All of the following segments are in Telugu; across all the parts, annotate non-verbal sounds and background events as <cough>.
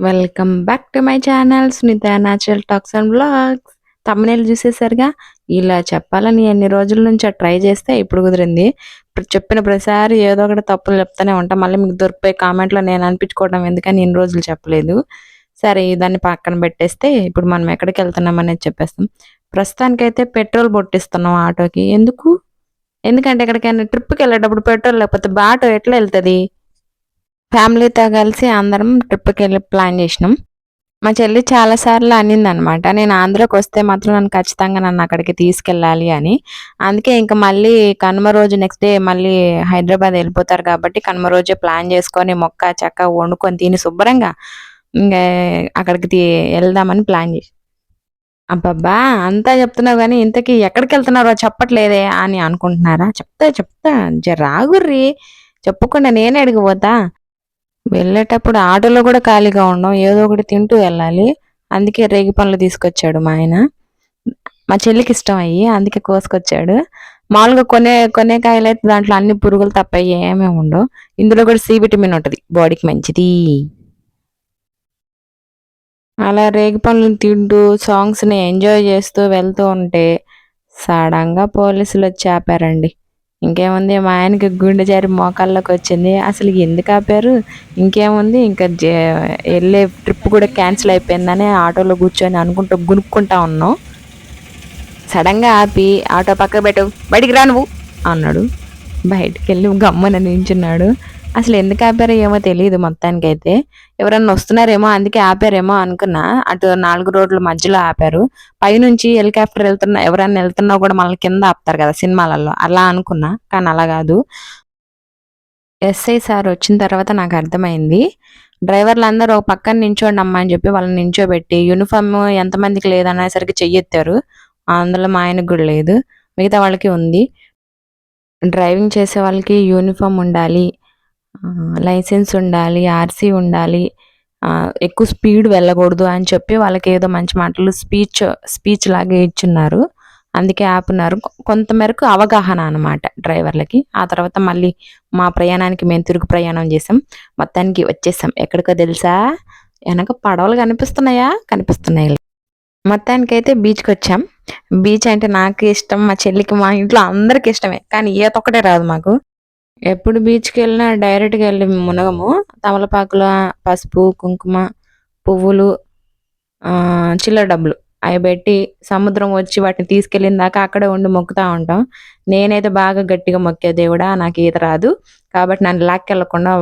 Welcome back to my channel Sunitha natural talks and vlogs తమ్మనేలు చూసేసరిగా ఇలా చెప్పాలని ఎన్ని రోజుల నుంచి ట్రై చేస్తే ఇప్పుడు కుదిరింది. ఇప్పుడు చెప్పిన ప్రతిసారి ఏదో ఒకటి తప్పులు చెప్తానే ఉంటాం. మళ్ళీ మీకు దొరికిపోయే కామెంట్లో నేను అనిపించుకోవడం ఎందుకని ఇన్ని రోజులు చెప్పలేదు. సరే దాన్ని పక్కన పెట్టేస్తే ఇప్పుడు మనం ఎక్కడికి వెళ్తున్నాం అనేది చెప్పేస్తాం. ప్రస్తుతానికైతే పెట్రోల్ పొట్టిస్తున్నాం ఆటోకి. ఎందుకు? ఎందుకంటే ఎక్కడికైనా ట్రిప్కి వెళ్ళేటప్పుడు పెట్రోల్ లేకపోతే ఆటో ఎట్లా వెళ్తుంది? ఫ్యామిలీతో కలిసి అందరం ట్రిప్కి వెళ్ళి ప్లాన్ చేసినాం. మా చెల్లి చాలా సార్లు అనమాట నేను ఆంధ్రాకి వస్తే మాత్రం నన్ను ఖచ్చితంగా నన్ను అక్కడికి తీసుకెళ్ళాలి అని. అందుకే ఇంకా మళ్ళీ కనుమ రోజు నెక్స్ట్ డే మళ్ళీ హైదరాబాద్ వెళ్ళిపోతారు కాబట్టి కనుమ రోజే ప్లాన్ చేసుకొని మొక్క చక్క వండుకొని తిని శుభ్రంగా ఇంకా అక్కడికి వెళ్దామని ప్లాన్ చేసి అబ్బబ్బా! అంతా చెప్తున్నావు కానీ ఇంతకీ ఎక్కడికి వెళ్తున్నారో చెప్పట్లేదే అని అనుకుంటున్నారా? చెప్తా చెప్తా రాగుర్రి చెప్పకుండా నేనే అడిగిపోతా. వెళ్ళేటప్పుడు ఆటోలో కూడా ఖాళీగా ఉండం ఏదో ఒకటి తింటూ వెళ్ళాలి. అందుకే రేగి పనులు తీసుకొచ్చాడు మా ఆయన. మా చెల్లికి ఇష్టం అయ్యి అందుకే కోసుకొచ్చాడు. మామూలుగా కొనే కొనే కాయలు అయితే దాంట్లో అన్ని పురుగులు తప్ప ఏమేమి ఉండవు. ఇందులో కూడా సి విటమిన్ ఉంటుంది. బాడీకి మంచిది. అలా రేగి పనులు తింటూ సాంగ్స్ని ఎంజాయ్ చేస్తూ వెళ్తూ ఉంటే సడన్గా పోలీసులు వచ్చి ఆపారండి. ఇంకేముంది మా ఆయనకి గుండె జారి మోకాల్లోకి వచ్చింది. అసలు ఎందుకు ఆపారు? ఇంకేముంది? ఇంకా వెళ్ళే ట్రిప్ కూడా క్యాన్సిల్ అయిపోయిందని ఆటోలో కూర్చొని అనుకుంటూ గునుక్కుంటా ఉన్నాం. సడన్గా ఆపి ఆటో పక్క పెట్టు బయటికి రా నువ్వు అన్నాడు. బయటికి వెళ్ళి గమ్మన నించున్నాడు. అసలు ఎందుకు ఆపారో ఏమో తెలియదు మొత్తానికైతే. ఎవరన్నా వస్తున్నారేమో అందుకే ఆపారేమో అనుకున్నా. అటు నాలుగు రోడ్ల మధ్యలో ఆపారు. పైనుంచి హెలికాప్టర్ వెళ్తున్నా ఎవరైనా వెళ్తున్నా కూడా మళ్ళీ కింద ఆపుతారు కదా సినిమాలలో అలా అనుకున్నా కానీ అలా కాదు. ఎస్ఐ సార్ వచ్చిన తర్వాత నాకు అర్థమైంది. డ్రైవర్లు అందరూ ఒక పక్కన నించోండి అమ్మా అని చెప్పి వాళ్ళని నించోబెట్టి యూనిఫామ్ ఎంతమందికి లేదనేసరికి చెయ్యెత్తారు. అందులో మా ఆయనకు కూడా లేదు. మిగతా వాళ్ళకి ఉంది. డ్రైవింగ్ చేసే వాళ్ళకి యూనిఫామ్ ఉండాలి. లైసెన్స్ ఉండాలి ఆర్సీ ఉండాలి ఎక్కువ స్పీడ్ వెళ్ళకూడదు అని చెప్పి వాళ్ళకి ఏదో మంచి మాటలు స్పీచ్ స్పీచ్ లాగా ఇచ్చున్నారు. అందుకే ఆపున్నారు. కొంతమేరకు అవగాహన అనమాట డ్రైవర్లకి. ఆ తర్వాత మళ్ళీ మా ప్రయాణానికి మేము తిరుగు ప్రయాణం చేసాం. మొత్తానికి వచ్చేసాం. ఎక్కడికో తెలుసా? వెనక పడవలు కనిపిస్తున్నాయా? కనిపిస్తున్నాయి. మొత్తానికి అయితే బీచ్కి వచ్చాం. బీచ్ అంటే నాకు ఇష్టం. మా చెల్లికి మా ఇంట్లో అందరికి ఇష్టమే. కానీ ఈత ఒకటే రాదు మాకు. ఎప్పుడు బీచ్కి వెళ్ళినా డైరెక్ట్గా వెళ్ళి మునగము తమలపాకులు పసుపు కుంకుమ పువ్వులు చిల్లర డబ్బులు. అవి పెట్టి సముద్రం వచ్చి వాటిని తీసుకెళ్ళిన దాకా అక్కడే ఉండి మొక్కుతూ ఉంటాం. నేనైతే బాగా గట్టిగా మొక్కే దేవుడా నాకు ఈత రాదు. కాబట్టి నన్ను లాక్కెళ్ళకుండా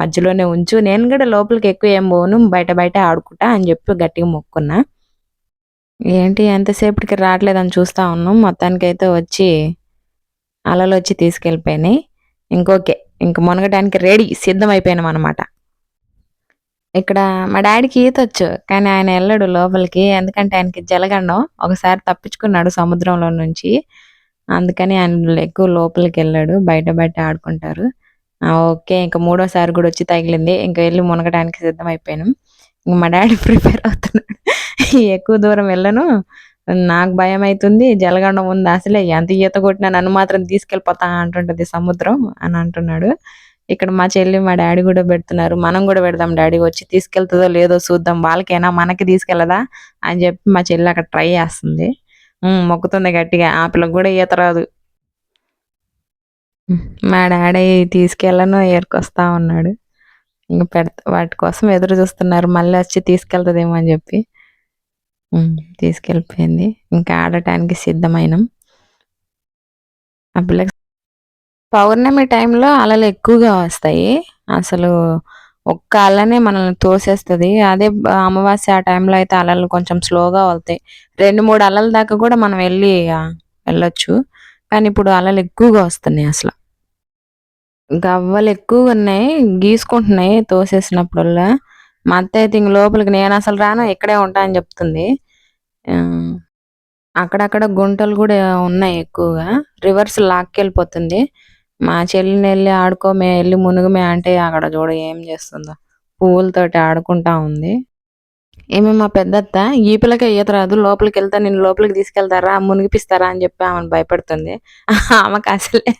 మధ్యలోనే ఉంచు. నేను కూడా లోపలికి ఎక్కువ ఏం పోను బయట బయట ఆడుకుంటా అని చెప్పి గట్టిగా మొక్కున్నా. ఏంటి ఎంతసేపటికి రావట్లేదని చూస్తా ఉన్నాం. మొత్తానికైతే వచ్చి అలలు వచ్చి తీసుకెళ్ళిపోయినాయి. ఇంకోకే ఇంక మునగడానికి రెడీ సిద్ధం అయిపోయినాం అనమాట ఇక్కడ మా డాడీకి ఈత వచ్చు కానీ ఆయన వెళ్ళడు లోపలికి ఎందుకంటే ఆయనకి జలగండం ఒకసారి తప్పించుకున్నాడు సముద్రంలో నుంచి. అందుకని ఆయన ఎక్కువ లోపలికి వెళ్ళాడు బయట బయట ఆడుకుంటారు. ఓకే ఇంకా మూడోసారి కూడా వచ్చి తగిలింది ఇంకా వెళ్ళి మునగడానికి సిద్ధం అయిపోయాను ఇంక మా డాడీ <laughs> ప్రిపేర్ అవుతున్నాడు. ఎక్కువ దూరం వెళ్ళను నాకు భయం అవుతుంది జలగండం ఉంది. అసలే ఎంత ఈత కొట్టినా నన్ను మాత్రం తీసుకెళ్ళిపోతా అంటుంటది సముద్రం అని అంటున్నాడు. ఇక్కడ మా చెల్లి మా డాడీ కూడా పెడుతున్నారు. మనం కూడా పెడదాం డాడీ వచ్చి తీసుకెళ్తుందో లేదో చూద్దాం. వాళ్ళకైనా మనకి తీసుకెళ్ళదా అని చెప్పి మా చెల్లి అక్కడ ట్రై చేస్తుంది. మొక్కుతుంది గట్టిగా. ఆ పిల్లకి కూడా ఈత రాదు. మా డాడీ తీసుకెళ్ళను ఏరుకొస్తా ఉన్నాడు. ఇంక పెడతా వాటి కోసం ఎదురు చూస్తున్నారు. మళ్ళీ వచ్చి తీసుకెళ్తుందేమో అని చెప్పి. తీసుకెళ్ళిపోయింది. ఇంకా ఆడటానికి సిద్ధమైనం. ఆ పిల్లకి పౌర్ణమి టైంలో అలలు ఎక్కువగా వస్తాయి. అసలు ఒక్క అలనే మనల్ని తోసేస్తుంది. అదే అమావాస్య ఆ టైంలో అయితే అలలు కొంచెం స్లోగా వెళ్తాయి రెండు మూడు అలల దాకా కూడా మనం వెళ్ళి వెళ్ళొచ్చు. కానీ ఇప్పుడు అలలు ఎక్కువగా వస్తున్నాయి అసలు. గవ్వలు ఎక్కువగా ఉన్నాయి. గీసుకుంటున్నాయి తోసేసినప్పుడల్లా. మా అత్త అయితే ఇంక లోపలికి నేను అసలు రాను ఇక్కడే ఉంటా అని చెప్తుంది. అక్కడక్కడ గుంటలు కూడా ఉన్నాయి ఎక్కువగా. రివర్స్ లాక్కెళ్ళిపోతుంది. మా చెల్లిని వెళ్ళి ఆడుకో మే వెళ్ళి మునుగుమే అంటే అక్కడ చూడ ఏం చేస్తుందో. పువ్వులతోటి ఆడుకుంటా ఉంది. ఏమే మా పెద్దత్త ఈపిలకే ఈత రాదు లోపలికి వెళ్తా నేను లోపలికి తీసుకెళ్తారా మునిగిపిస్తారా అని చెప్పి ఆమెను భయపడుతుంది. ఆమెకు అసలే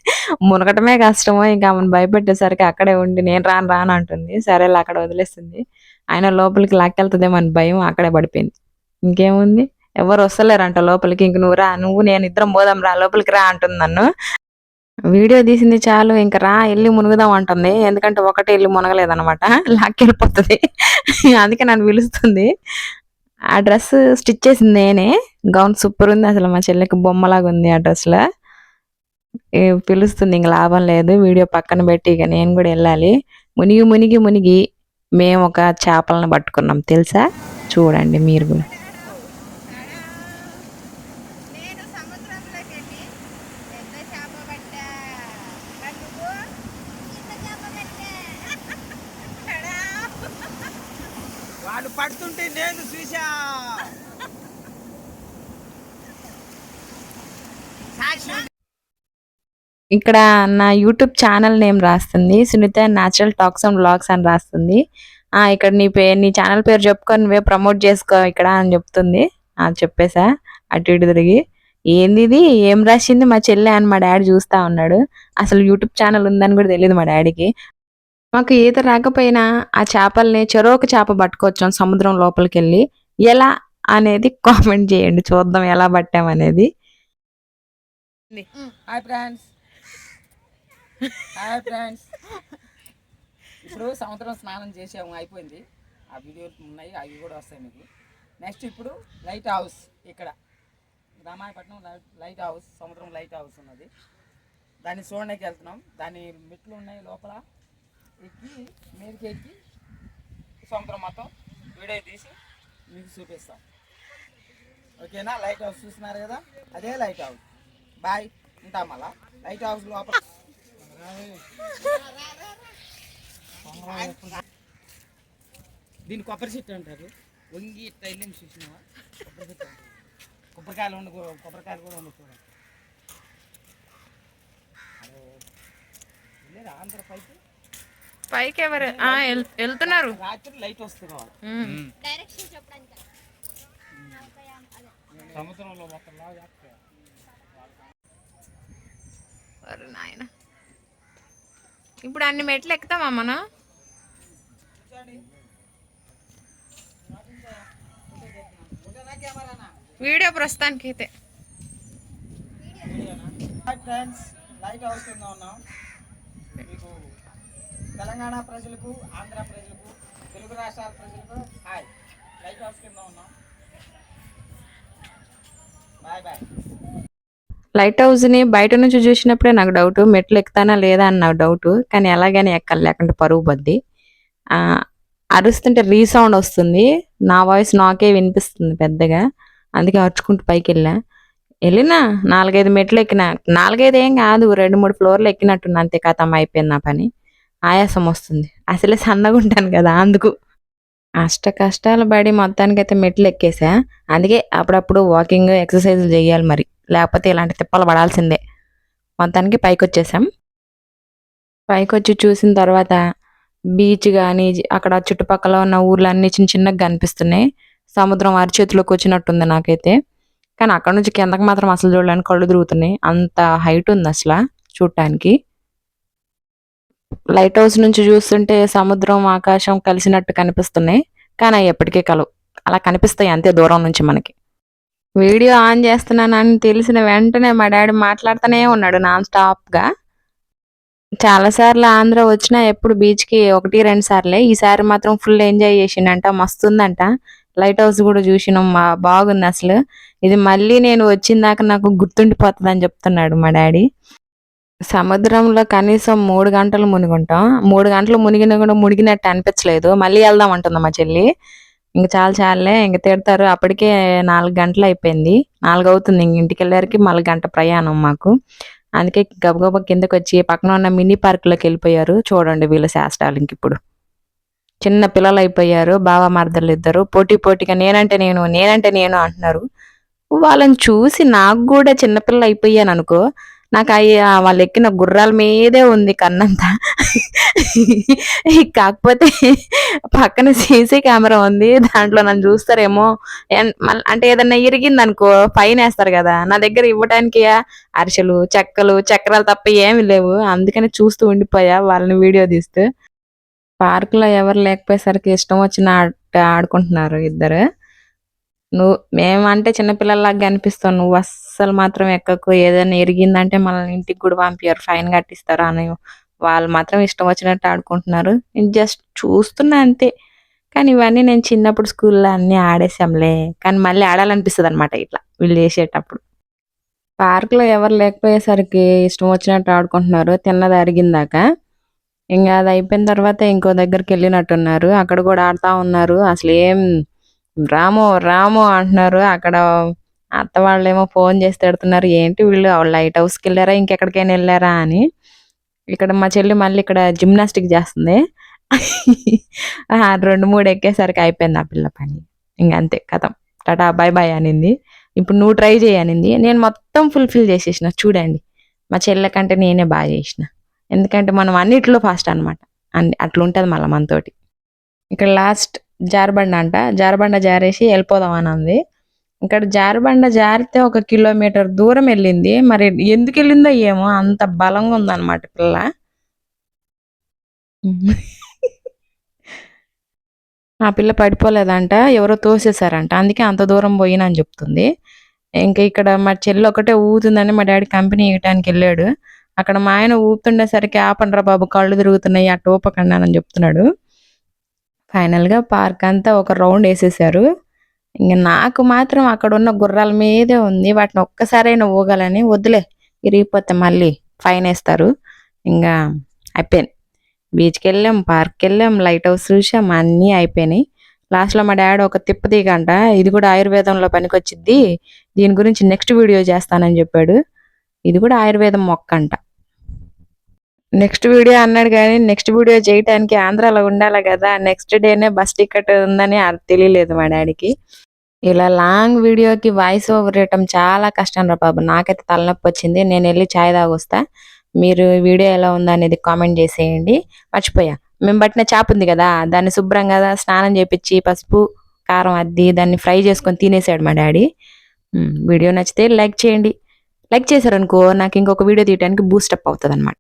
మునగటమే కష్టమో ఇంకా ఆమెను భయపెట్టేసరికి అక్కడే ఉండి నేను రాను రాను అంటుంది. సరేలా అక్కడ వదిలేస్తుంది ఆయన లోపలికి లాక్కెళ్తుందేమో అని భయం అక్కడే పడిపోయింది. ఇంకేముంది? ఎవరు వస్తలేరంట లోపలికి. ఇంక నువ్వు రా నువ్వు నేను ఇద్దరం పోదాం రా లోపలికి రా అంటుంది నన్ను. వీడియో తీసింది చాలు ఇంకా రా వెళ్ళి మునుగుదాం అంటుంది. ఎందుకంటే ఒకటే వెళ్ళి మునగలేదన్నమాట. లాక్కెళ్ళిపోతుంది అందుకే నన్ను పిలుస్తుంది. ఆ డ్రెస్ స్టిచ్ చేసింది నేనే. గౌన్ సూపర్ ఉంది అసలు మా చెల్లెకి బొమ్మలాగా ఉంది ఆ డ్రెస్లో పిలుస్తుంది ఇంక లాభం లేదు. వీడియో పక్కన పెట్టి ఇక నేను కూడా వెళ్ళాలి. మునిగి మునిగి మునిగి మేము ఒక చేపలను పట్టుకున్నాం. తెలుసా? చూడండి మీరు కూడా నేను సముద్రంలోకి వెళ్ళి పెద్ద చేప పట్టా మరి నువ్వు చిన్న చేప పట్టా ఎడా? వాడు పడుతుంటే నేను చూసా సాక్షి ఇక్కడ నా యూట్యూబ్ ఛానల్ నేమ్ రాస్తుంది. Sunitha natural talks and vlogs అని రాస్తుంది. ఇక్కడ నీ పేరు నీ ఛానల్ పేరు చెప్పుకొని నువ్వే ప్రమోట్ చేసుకో ఇక్కడ అని చెప్తుంది. చెప్పేసా. అటు ఇటు తిరిగి. ఏంది ఇది? ఏం రాసింది? మా చెల్లె అని మా డాడీ చూస్తా ఉన్నాడు. అసలు యూట్యూబ్ ఛానల్ ఉందని కూడా తెలియదు మా డాడీకి. మాకు ఈత రాకపోయినా ఆ చేపల్ని చెరోక చేప పట్టుకోవచ్చాం సముద్రం లోపలికి వెళ్ళి ఎలా అనేది <laughs> కామెంట్ చేయండి. చూద్దాం ఎలా పట్టామనేది. హాయ్ ఫ్రెండ్స్ హాయ్ ఫ్రెండ్స్ ఇప్పుడు సముద్రం స్నానం చేసాము అయిపోయింది. ఆ వీడియోలు ఉన్నాయి అవి కూడా వస్తాయి మీకు. నెక్స్ట్ ఇప్పుడు లైట్ హౌస్ ఇక్కడ. రామాయపట్నం లైట్ హౌస్ సముద్రం లైట్ హౌస్ ఉన్నది. దాన్ని చూడడానికి వెళ్తున్నాం. దాని మెట్లు ఉన్నాయి లోపల. ఎక్కి మీదకి ఎక్కి సముద్రం మొత్తం వీడియో తీసి మీకు చూపిస్తాం. ఓకేనా? లైట్ హౌస్ చూస్తున్నారు కదా? అదే లైట్ హౌస్ బాయ్. ఉంటాం మళ్ళా. లైట్ హౌస్ లోపల. దీన్ని కొబ్బరి చెట్టు అంటారు. వంగి ఇట్లా వెళ్ళి చూసినావా? కొబ్బరి చెట్టు అంటారు. కొబ్బరికాయలు ఉండి కొబ్బరికాయలు కూడా ఉండి చూడండి వెళ్ళారా ఆంధ్ర పైకి. పైకి ఎవరు? వెళ్తున్నారు. రాత్రి లైట్ వస్తుంది కావాలి డైరెక్షన్ చెప్పడానికి. సముద్రంలో మొత్తం లాగా నాయన. ఇప్పుడు అన్ని మెట్లు ఎక్కుతామా మనం? వీడియో ప్రస్తుతానికి అయితే ఫ్రెండ్స్ లైట్ హౌస్ కింద ఉన్నాం. మీకు తెలంగాణ ప్రజలకు ఆంధ్ర ప్రజలకు తెలుగు రాష్ట్రాల ప్రజలకు హాయ్ లైట్ హౌస్ కింద ఉన్నాం. బాయ్ బాయ్ లైట్ హౌస్ని బయట నుంచి చూసినప్పుడే నాకు డౌట్ మెట్లు ఎక్కుతానా లేదా అని నాకు డౌట్. కానీ ఎలాగైనా ఎక్కాలి లేకుంటే పరుగు బద్ది అరుస్తుంటే రీసౌండ్ వస్తుంది. నా వాయిస్ నాకే వినిపిస్తుంది పెద్దగా. అందుకే అరుచుకుంటూ పైకి వెళ్ళా. వెళ్ళినా నాలుగైదు మెట్లు ఎక్కినా నాలుగైదు ఏం కాదు రెండు మూడు ఫ్లోర్లు ఎక్కినట్టుంది అంతే కథం అయిపోయింది నా పని. ఆయాసం వస్తుంది. అసలే సన్నగా ఉంటాను కదా అందుకు. అష్ట కష్టాలు పడి మొత్తానికైతే మెట్లు ఎక్కేసా. అందుకే అప్పుడప్పుడు వాకింగ్ ఎక్సర్సైజులు చేయాలి మరి. లేకపోతే ఇలాంటి తిప్పలు పడాల్సిందే. మొత్తానికి పైకి వచ్చేసాం పైకి వచ్చి చూసిన తర్వాత బీచ్ కానీ అక్కడ చుట్టుపక్కల ఉన్న ఊర్లన్నీ అన్ని చిన్న చిన్నగా కనిపిస్తున్నాయి. సముద్రం అరిచేతిలోకి వచ్చినట్టుంది నాకైతే. కానీ అక్కడ నుంచి కిందకి మాత్రం అసలు చూడడానికి కళ్ళు తిరుగుతున్నాయి. అంత హైట్ ఉంది అసలు చూడటానికి లైట్ హౌస్ నుంచి చూస్తుంటే సముద్రం ఆకాశం కలిసినట్టు కనిపిస్తున్నాయి. కానీ అవి ఎప్పటికీ కలవు. అలా కనిపిస్తాయి అంతే దూరం నుంచి మనకి. వీడియో ఆన్ చేస్తున్నానని తెలిసిన వెంటనే మా డాడీ మాట్లాడుతూనే ఉన్నాడు నాన్ స్టాప్గా చాలా సార్లు ఆంధ్ర వచ్చినా ఎప్పుడు బీచ్కి ఒకటి రెండు సార్లే. ఈసారి మాత్రం ఫుల్ ఎంజాయ్ చేసిండంట. మస్తుందంట. లైట్ హౌస్ కూడా చూసినాం. మా బాగుంది అసలు. ఇది మళ్ళీ నేను వచ్చిందాక నాకు గుర్తుండిపోతుంది అని చెప్తున్నాడు మా డాడీ. సముద్రంలో కనీసం మూడు గంటలు మునిగుంటాం. మూడు గంటలు మునిగినా కూడా మునిగినట్టు అనిపించలేదు. మళ్ళీ వెళ్దాం అంటుంది మా చెల్లి. ఇంక చాలు చాలే ఇంక తిడతారు. అప్పటికే నాలుగు గంటలు అయిపోయింది. నాలుగు అవుతుంది ఇంక ఇంటికి వెళ్ళేసరికి మళ్ళీ గంట ప్రయాణం మాకు. అందుకే గబగబ కిందకి వచ్చి పక్కన ఉన్న మినీ పార్కులోకి వెళ్ళిపోయారు. చూడండి వీళ్ళ శాస్త్రాలు ఇంక ఇప్పుడు. చిన్న పిల్లలు అయిపోయారు బావ మరదలు ఇద్దరు. పోటీ పోటీగా నేనంటే నేను నేనంటే నేను అంటున్నారు. వాళ్ళని చూసి నాకు కూడా చిన్నపిల్ల అయిపోయాను అనుకో నాకు అవి వాళ్ళు ఎక్కిన గుర్రాల మీదే ఉంది కన్నంతా. కాకపోతే పక్కన సీసీ కెమెరా ఉంది దాంట్లో నన్ను చూస్తారేమో. అంటే ఏదన్నా ఇరిగింది అనుకో ఫైన్ వేస్తారు కదా. నా దగ్గర ఇవ్వటానికి అరిసెలు చెక్కలు చక్రాలు తప్ప ఏమి లేవు. అందుకని చూస్తూ ఉండిపోయా వాళ్ళని వీడియో తీస్తూ. పార్కులో ఎవరు లేకపోయేసరికి ఇష్టం వచ్చిన ఆట ఆడుకుంటున్నారు ఇద్దరు. నువ్వు మేమంటే చిన్నపిల్లలాగా కనిపిస్తావు. నువ్వు అస్సలు మాత్రం ఎక్కకు. ఏదైనా ఎరిగిందంటే మనల్ని ఇంటికి కూడా పంపించారు ఫైన్ కట్టిస్తారు అని వాళ్ళు మాత్రం ఇష్టం వచ్చినట్టు ఆడుకుంటున్నారు. నేను జస్ట్ చూస్తున్నా అంతే. కానీ ఇవన్నీ నేను చిన్నప్పుడు స్కూల్లో అన్ని ఆడేసాంలే కానీ మళ్ళీ ఆడాలనిపిస్తుంది అనమాట ఇట్లా. వీళ్ళు చేసేటప్పుడు. పార్క్లో ఎవరు లేకపోయేసరికి ఇష్టం వచ్చినట్టు ఆడుకుంటున్నారు. తిన్నది అరిగిందాక. ఇంకా అది అయిపోయిన తర్వాత ఇంకో దగ్గరికి వెళ్ళినట్టున్నారు. అక్కడ కూడా ఆడుతూ ఉన్నారు. అసలు ఏం రాము రాము అంటున్నారు. అక్కడ అత్త వాళ్ళేమో ఫోన్ చేసి తిడుతున్నారు. ఏంటి వీళ్ళు? లైట్ హౌస్కి వెళ్ళారా? ఇంకెక్కడికైనా వెళ్ళారా అని. ఇక్కడ మా చెల్లి మళ్ళీ ఇక్కడ జిమ్నాస్టిక్ చేస్తుంది. రెండు మూడు ఎక్కేసరికి అయిపోయింది ఆ పిల్ల పని. ఇంకా అంతే కథం. టాటా బాయ్ బాయ్ అనింది. ఇప్పుడు నువ్వు ట్రై చేయనింది నేను మొత్తం ఫుల్ఫిల్ చేసేసిన. చూడండి. మా చెల్లె కంటే నేనే బాగా చేసిన. ఎందుకంటే మనం అన్నిట్లో ఫాస్ట్ అనమాట అన్ని అట్లుంటుంది మళ్ళీ మనతోటి. ఇక్కడ లాస్ట్ జారబండ అంట. జారబండ జారేసి వెళ్ళిపోదాం అని అంది ఇక్కడ జారబండ జారితే ఒక కిలోమీటర్ దూరం వెళ్ళింది. మరి ఎందుకు వెళ్ళిందో ఏమో అంత బలంగా ఉందన్నమాట పిల్ల. ఆ పిల్ల పడిపోలేదంట. ఎవరో తోసేశారంట. అందుకే అంత దూరం పోయినని చెప్తుంది. ఇంకా ఇక్కడ మా చెల్లి ఒకటే ఊతుందని మా డాడీ కంపెనీ ఇవ్వటానికి వెళ్ళాడు. అక్కడ మా ఆయన ఊపుతుండేసరికి ఆపండ్రా బాబు కళ్ళు తిరుగుతున్నాయి అటు ఊపకండి అని చెప్తున్నాడు. ఫైనల్గా పార్క్ అంతా ఒక రౌండ్ వేసేసారు. ఇంకా నాకు మాత్రం అక్కడ ఉన్న గుర్రాల మీదే ఉంది. వాటిని ఒక్కసారైనా ఊగాలని వద్దులే ఇరిగిపోతే మళ్ళీ ఫైన్ వేస్తారు. ఇంకా అయిపోయింది బీచ్కి వెళ్ళాం పార్క్కి వెళ్ళాం లైట్ హౌస్ చూసాం అన్నీ అయిపోయినాయి. లాస్ట్లో మా డాడీ ఒక తిప్ప తీగంట ఇది కూడా ఆయుర్వేదంలో పనికొచ్చిద్ది దీని గురించి నెక్స్ట్ వీడియో చేస్తానని చెప్పాడు. ఇది కూడా ఆయుర్వేదం మొక్క అంట నెక్స్ట్ వీడియో అన్నాడు కానీ నెక్స్ట్ వీడియో చేయటానికి ఆంధ్రాలో ఉండాలి కదా. నెక్స్ట్ డేనే బస్ టికెట్ ఉందని అది తెలియలేదు మా డాడీకి. ఇలా లాంగ్ వీడియోకి వాయిస్ ఓవర్ ఇవ్వటం చాలా కష్టం రా బాబు. నాకైతే తలనొప్పి వచ్చింది. నేను వెళ్ళి ఛాయ్ తాగొస్తా. మీరు వీడియో ఎలా ఉందా అనేది కామెంట్ చేసేయండి. మర్చిపోయా. మేము పట్టిన చేప ఉంది కదా. దాన్ని శుభ్రంగా స్నానం చేపించి పసుపు కారం అద్ది దాన్ని ఫ్రై చేసుకొని తినేసాడు మా డాడీ. వీడియో నచ్చితే లైక్ చేయండి. లైక్ చేశారనుకో నాకు ఇంకొక వీడియో తీయడానికి బూస్టప్ అవుతుంది అనమాట